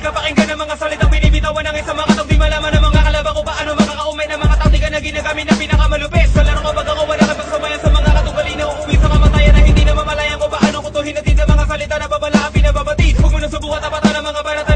makinig ka pakinggan ng mga salitang binibitawan ng isang mga di malaman ng mga kalaban ko paano makakaumay ng mga taktika na ginagamit na pinakamalupit. Sa laro ko pag ako wala ka pagsamayan sa mga katugali na uuwi sa kamatayan na hindi na mamalayan ko. Paano kutuhin natin ng mga salita na babala pinababatid huwag mo na subukan tapatan ng mga banata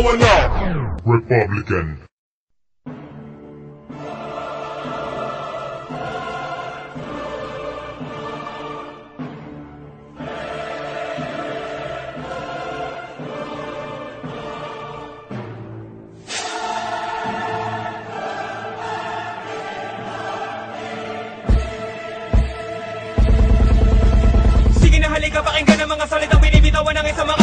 mawala Republican. Sige na pakinggan ang mga salitang binibitawan ng isang mga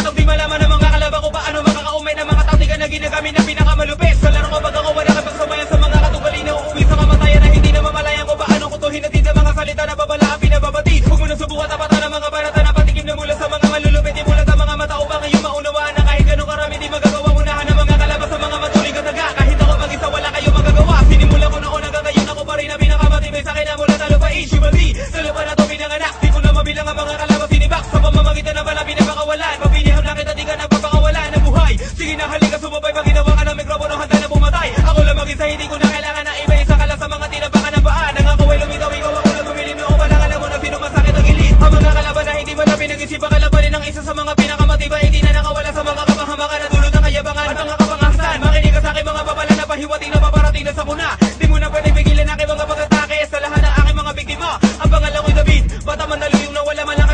Nag-isipa kalabanin ang isa sa mga pinakamatiba Hindi na nakawala sa mga kapahamakan na dulot ng kayabangan. At mga kapangasan Makinig ka sa aking mga babala na pahiwating na paparating na sa muna. Di mo na pwede pigilan aking mga pag-atake Sa lahat ng aking mga biktima. Ang pangalan ko'y David Bata man yung nawala man